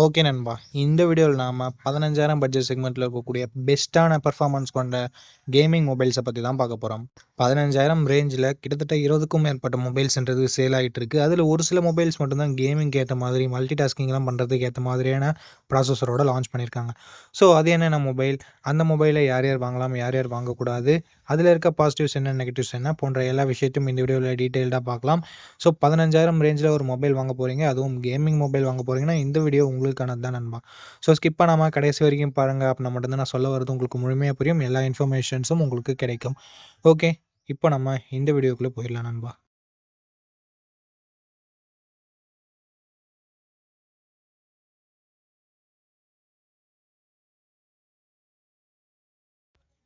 Okay நண்பா. இந்த வீடியோவில் நாம் பதினஞ்சாயிரம் பட்ஜெட் செக்மெண்ட்டில் இருக்கக்கூடிய பெஸ்ட்டான பெர்ஃபார்மன்ஸ் கொண்ட கேமிங் மொபைல்ஸை பற்றி தான் பார்க்க போகிறோம் பதினஞ்சாயிரம் ரேஞ்சில் கிட்டத்தட்ட இருபதுக்கும் மேற்பட்ட மொபைல்ஸ்ன்றது சேல் ஆகிட்டு இருக்குது அதில் ஒரு சில மொபைல்ஸ் மட்டும்தான் கேமிங்க்கு ஏற்ற மாதிரி மல்டி டாஸ்கிங்லாம் பண்ணுறதுக்கு ஏற்ற மாதிரியான ப்ராசஸரோட லான்ச் பண்ணியிருக்காங்க ஸோ அது என்னென்ன மொபைல் அந்த மொபைலை யார் யார் வாங்கலாம் யார் யார் வாங்கக்கூடாது? அதில் இருக்க பாசிட்டிவ்ஸ் என்ன நெகட்டிவ்ஸ் என்ன போன்ற எல்லா விஷயத்தையும் இந்த வீடியோவில் டீட்டெயில்டாக பார்க்கலாம். ஸோ பதினஞ்சாயிரம் ரேஞ்சில் ஒரு மொபைல் வாங்க போகிறீங்க அதுவும் கேமிங் மொபைல் வாங்க போகிறீங்கன்னா இந்த வீடியோ உங்களுக்கானது தான் நண்பா. ஸோ ஸ்கிப் பண்ணாமல் கடைசி வரைக்கும் பாருங்கள் அப்படின்னா மட்டும்தான் நான் சொல்ல வரது உங்களுக்கு முழுமையாக புரியும். எல்லா இன்ஃபர்மேஷன்ஸும் உங்களுக்கு கிடைக்கும். ஓகே இப்போ நம்ம இந்த வீடியோக்குள்ளே போயிடலாம் நண்பா.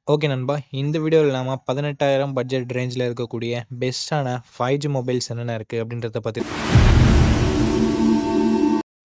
ஓகே நண்பா இந்த வீடியோவில் நாம் பதினெட்டாயிரம் பட்ஜெட் ரேஞ்சில் இருக்கக்கூடிய பெஸ்ட்டான ஃபைவ் ஜி மொபைல்ஸ் என்னென்ன இருக்குது அப்படின்றத பற்றி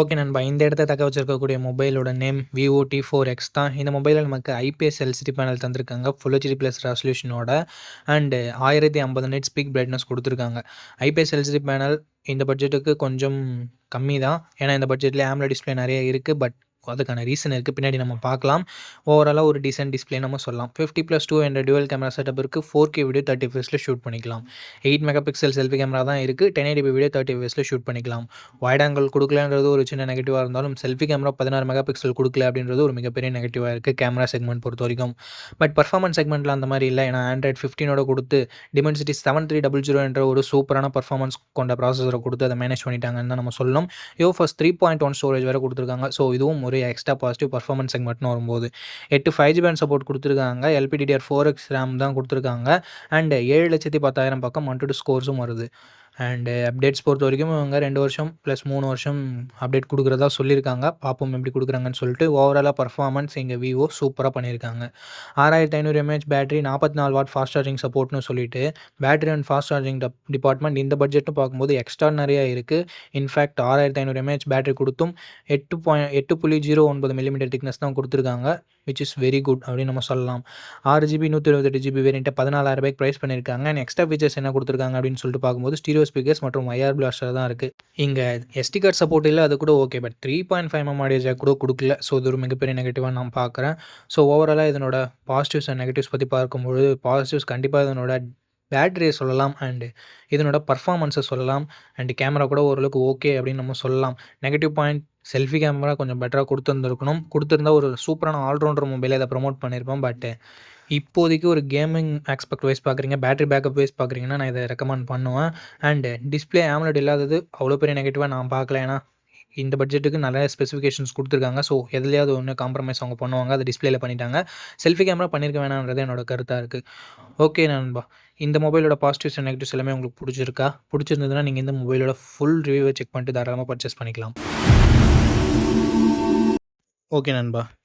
ஓகே நண்பா இந்த இடத்த தக்க வச்சிருக்கக்கூடிய மொபைலோட name Vivo T four X தான். இந்த மொபைலில் நமக்கு ஐபிஎஸ் எல்சிடி பேனல் தந்திருக்காங்க. ஃபுல் ஹெச்டி ப்ளஸ் ரெசல்யூஷனோட அண்டு ஆயிரத்தி ஐம்பது நெட் ஸ்பீக் பிரைட்னஸ் கொடுத்துருக்காங்க. ஐபிஎஸ் எல்சிடி பேனல் இந்த பட்ஜெட்டுக்கு கொஞ்சம் கம்மி தான் ஏன்னா இந்த பட்ஜெட்டில் ஆம்ல டிஸ்பிளே நிறைய இருக்குது பட் அதுக்கான ரீசன் இருக்குது பின்னாடி நம்ம பார்க்கலாம். ஓவராலாக ஒரு டிசைன் டிஸ்பிளே நம்ம சொல்லலாம். ஃபிஃப்டி ப்ளஸ் டூ என்ற டுவல் கேமரா செட்டப் இருக்குது ஃபோர் கே வீடியோ தேர்ட்டி ஃபேஸில் ஷூட் பண்ணிக்கலாம். Eight mega pixel selfie camera தான் இருக்குது டென் எயிட்டி வீடியோ தேர்ட்டி ஃபேஸில் ஷூட் பண்ணிக்கலாம். வைட் ஆங்கிள் கொடுக்கலன்றது ஒரு சின்ன நெகட்டிவாக இருந்தாலும் செல்ஃபி கேமரா பதினாறு மெகா பிக்சல் கொடுக்கல அப்படின்றது ஒரு மிகப்பெரிய நெகட்டிவாக இருக்குது கேமரா செக்மெண்ட் பொறுத்த வரைக்கும். பட் பர்ஃபார்மன்ஸ் செக்மெண்ட்டில் அந்த மாதிரி இல்லை. ஏன்னா ஆண்ட்ராய்ட் ஃபிஃப்டீனோட கொடுத்து Dimensity seven three double zero என்ற ஒரு சூப்பரான பர்ஃபார்மன்ஸ் கொண்ட ப்ராசஸரை கொடுத்து அதை மேனேஜ் பண்ணிட்டாங்கன்னு தான் நம்ம சொல்லணும். U FS three point one storage வேறு கொடுத்துருக்காங்க. ஸோ இதுவும் ஒரு எக்ஸ்ட்ரா பாசிட்டிவ் பர்ஃபார்மன்ஸ் செக்மெண்ட்னு வரும்போது. எட்டு ஃபைவ் ஜி பேண்ட் சப்போர்ட் கொடுத்துருக்காங்க. எல்பிடிடிஆர் ஃபோர் எக்ஸ் ரேம் தான் கொடுத்துருக்காங்க. அண்ட் ஏழு லட்சத்தி பத்தாயிரம் பக்கம் ஒன் டு ஸ்கோர்ஸும் வருது. அண்டு அப்டேட்ஸ் uh, பொறுத்த வரைக்கும் இவங்க ரெண்டு வருஷம் ப்ளஸ் மூணு வருஷம் அப்டேட் கொடுக்குறதா சொல்லியிருக்காங்க. பார்ப்போம் எப்படி கொடுக்குறாங்கன்னு சொல்லிட்டு ஓவராலாக பர்ஃபார்மன்ஸ் எங்கள் விவோ சூப்பராக பண்ணியிருக்காங்க. ஆறாயிரத்தி ஐநூறு எம்ஏஹெச் பேட்டரி நாற்பத்தி நாலு வாட் ஃபாஸ்ட் சார்ஜிங் சப்போர்ட்னு சொல்லிட்டு battery and fast charging department இந்த பட்ஜெட்டும் பார்க்கும்போது எக்ஸ்ட்ரானரியாக இருக்குது இன்ஃபேக்ட் ஆறாயிரத்தி ஐநூறு எம்ஏஹெச் பேட்டரி கொடுத்தும் எட்டு பாயிண்ட் எட்டு புள்ளி ஜீரோ ஒன்பது மில்லிமீட்டர் திக்னஸ் தான் கொடுத்துருக்காங்க விச் இஸ் வெரி குட் அப்படின்னு நம்ம சொல்லலாம். ஆறு ஜிபி நூற்றி இருபத்தெட்டு ஜிபி வேரியண்ட்டை பதினாலாயிரம் ரூபாய்க்கு ப்ரைஸ் பண்ணியிருக்காங்க. அண்ட் எக்ஸ்ட்ரா ஃபீச்சர்ஸ் என்ன கொடுத்துருக்காங்க அப்படின்னு சொல்லிட்டு பார்க்கும்போது ஸ்டீரியோ ஸ்பீக்கர்ஸ் மற்றும் ஐஆர் பிளாஸ்டர் தான் இருக்குது இங்கே எஸ்டி கார்டு சப்போர்ட் இல்லை அது கூட okay but three point five M audio jack கூட கொடுக்கல. ஸோ இது ஒரு மிகப்பெரிய நெகட்டிவாக நான் பார்க்குறேன். ஸோ ஓவராலாக இதனோட பாசிட்டிவ்ஸ் அண்ட் நெகட்டிவ்ஸ் பற்றி பார்க்கும்பொழுது பாசிட்டிவ்ஸ் கண்டிப்பாக இதனோட பேட்டரியை சொல்லலாம் அண்டு இதனோட பர்ஃபாமன்ஸை சொல்லலாம். அண்டு கேமரா கூட ஓரளவுக்கு ஓகே அப்படின்னு நம்ம சொல்லலாம். நெகட்டிவ் பாயிண்ட் செல்ஃபி கேமரா கொஞ்சம் பெட்டராக கொடுத்துருந்துருக்கணும். கொடுத்துருந்தா ஒரு சூப்பரான ஆல்ரவுண்டர் மொபைலை அதை ப்ரொமோட் பண்ணியிருப்போம். பட் இப்போதைக்கு ஒரு கேமிங் ஆஸ்பெக்ட் வைஸ் பார்க்குறீங்க பேட்டரி பேக்கப் வைஸ் பார்க்குறீங்கன்னா நான் இதை ரெக்கமெண்ட் பண்ணுவேன். அண்டு டிஸ்பிளே ஆம்லெட் இல்லாதது அவ்வளோ பெரிய நெகட்டிவாக நான் பார்க்கல. ஏன்னா இந்த பட்ஜெட்டுக்கு நிறைய ஸ்பெசிஃபிகேஷன்ஸ் கொடுத்துருக்காங்க. ஸோ எதுலையாவது ஒன்று காம்ப்ரமைஸ் அவங்க பண்ணுவாங்க அதை டிஸ்பிளேல பண்ணிட்டாங்க. செல்ஃபி கேமரா பண்ணியிருக்க வேணான்றது என்னோட கருத்தாக இருக்குது ஓகே நண்பா. இந்த மொபைலோட பாசிட்டிவ்ஸ் அண்ட் நெகட்டிவ்ஸ் எல்லாமே உங்களுக்கு பிடிச்சிருக்கா? பிடிச்சிருந்ததுன்னா நீங்கள் இந்த மொபைலோட ஃபுல் ரிவ்யூவை செக் பண்ணிட்டு தாராளமாக பர்ச்சேஸ் பண்ணிக்கலாம். ஓகே நண்பா.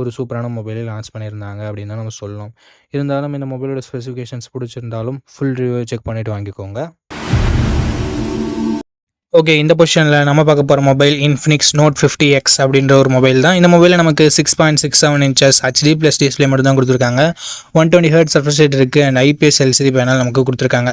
ஒரு சூப்பரான மொபைலே லான்ச் பண்ணியிருந்தாங்க அப்படின்னு தான் நம்ம சொல்லணும். இருந்தாலும் இந்த மொபைலோட ஸ்பெசிஃபிகேஷன்ஸ் பிடிச்சிருந்தாலும் ஃபுல் ரிவ்யூ செக் பண்ணிவிட்டு வாங்கிக்கோங்க. ஓகே இந்த பொசிஷனில் நம்ம பார்க்க போகிற mobile Infinix Note fifty X அப்படின்ற ஒரு மொபைல் தான். இந்த மொபைலில் நமக்கு six point six seven inches HD plus display மட்டும் தான் கொடுத்துருக்காங்க one twenty hertz surface rate இருக்குது அண்ட் ஐபிஎஸ் எல்சிடி பேனல் நமக்கு கொடுத்துருக்காங்க.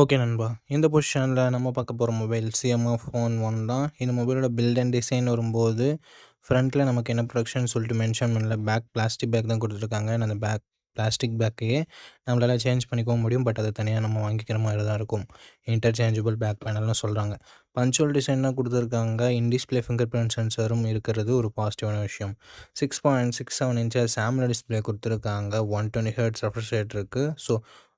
ஓகே நண்பா. இந்த பொசிஷனில் நம்ம பார்க்க போகிற மொபைல் சிஎம்ஆ ஃபோன் ஒன் தான். இந்த மொபைலோட பில்ட் அண்ட் டிசைன் வரும்போது ஃப்ரண்ட்டில் நமக்கு என்ன ப்ரொடக்ஷன் சொல்லிட்டு மென்ஷன் பண்ணல. பேக் பிளாஸ்டிக் பேக் தான் கொடுத்துருக்காங்க. அந்த பேக் பிளாஸ்டிக் பேக்கையே நம்மளால் சேஞ்ச் பண்ணிக்கவும் முடியும். பட் அதை தனியாக நம்ம வாங்கிக்கிற மாதிரி தான் இருக்கும் இன்டர்சேஞ்சபிள் பேக் பேனல்னு சொல்கிறாங்க பஞ்சுவல் டிசைனாக கொடுத்துருக்காங்க. இன்டிஸ்பிளே ஃபிங்கர் பிரிண்ட் சென்சரும் இருக்கிறது ஒரு பாசிட்டிவான விஷயம். Six point six seven inches சாம்ல display கொடுத்துருக்காங்க. One twenty hertz refresh rate இருக்குது ஸோ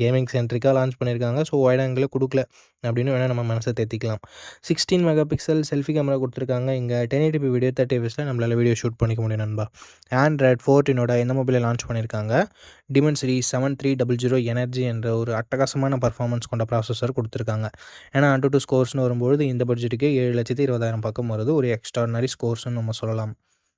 கேமிங் சென்ட்ரிக்காக லான்ச் பண்ணியிருக்காங்க. ஸோ ஒய்ட் ஆங்கிளில் கொடுக்கல. அப்படின்னு வேணால் நம்ம மனசை தேத்திக்கலாம். Sixteen mega pixel selfie camera கொடுத்துருக்காங்க. இங்கே டென் எயிட்டி வீடியோ தேர்ட்டி எஃப்எஸில் நம்மளால் வீடியோ ஷூட் பண்ணிக்க முடியும் நண்பா. ஆண்ட்ராய்ட் ஃபோர்டீனோட இந்த மொபைலை லான்ச் பண்ணியிருக்காங்க. Dimensity seven three double zero energy என்ற ஒரு அட்டகாசமான பர்ஃபார்மன்ஸ் கொண்ட ப்ராசஸர் கொடுத்துருக்காங்க. ஏன்னா அண்டு டூ ஸ்கோர்ஸ்னு வரும்போது இந்த பட்ஜெட்டுக்கு ஏழு லட்சத்தி இருபதாயிரம் பக்கம் வருது. ஒரு எக்ஸ்ட்ரானரி ஸ்கோர்ஸ்னு நம்ம சொல்லலாம்.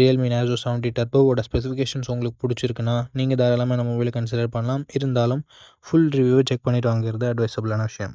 ரியல்மி நேசோ செவன்ட்டி டர்போவோட ஸ்பெசிஃபிகேஷன்ஸ் உங்களுக்கு பிடிச்சிருக்குன்னா நீங்கள் தாராளமாக நம்ம மொபைலை கன்சிடர் பண்ணலாம். இருந்தாலும் ஃபுல் ரிவ்யூவை செக் பண்ணிட்டு வாங்குறது அட்வைசபிளான விஷயம்.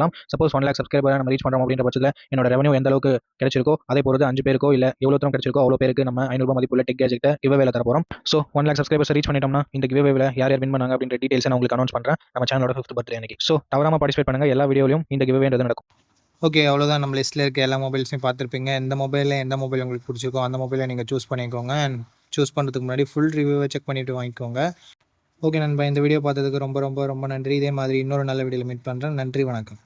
சப்போஸ் ஒன் லேக் சப்ஸ்கிரைபர் நம்ம ரீச் பண்ணுறோம் அப்படின்ற பட்சத்தில் என்னோட ரெவன்யூ எந்த அளவுக்கு கிடைச்சிருக்கோ அதே பொறுத்து அஞ்சு பேருக்கோ இல்லை எவ்வளோ தூரம் கிடைச்சிருக்கோ அவ்வளோ பேருக்கு நம்ம ஐநூறுபா மதிப்புள்ள டெக் கேஜெக்ட்டை கிவ்வேல தர போகிறோம் so one lakh subscribers reach பண்ணிட்டோம்னா இந்த கிவ்வேல யார் யார் வின் பண்ணாங்க அப்படின்ற டீடைல்ஸ் நான் உங்களுக்கு அனௌன்ஸ் பண்ணுறேன் நம்ம சேனலோட ஃபிஃப்த் பர்த்டே அன்னைக்கு. ஸோ தவறாமல் பார்ட்டிசிபேட் பண்ணுங்கள் எல்லா வீடியோலையும் இந்த கிவ்வேன்றது நடக்கும். ஓகே அவ்வளோதான் நம்ம லிஸ்ட்டில் இருக்க எல்லா மொபைல்ஸையும் பார்த்துருப்பீங்க. எந்த மொபைலில் எந்த மொபைல் உங்களுக்கு பிடிச்சிருக்கோ அந்த மொபைலை நீங்கள் சூஸ் பண்ணிக்கோங்க. அண்ட் சூஸ் பண்ணுறதுக்கு முன்னாடி ஃபுல் ரிவ்யூவை செக் பண்ணிவிட்டு வாங்கிக்கோங்க. ஓகே நண்பா இந்த வீடியோ பார்த்ததுக்கு ரொம்ப ரொம்ப ரொம்ப நன்றி. இதே மாதிரி இன்னொரு நல்ல வீடியோவில் மீட் பண்ணுறேன் நன்றி வணக்கம்.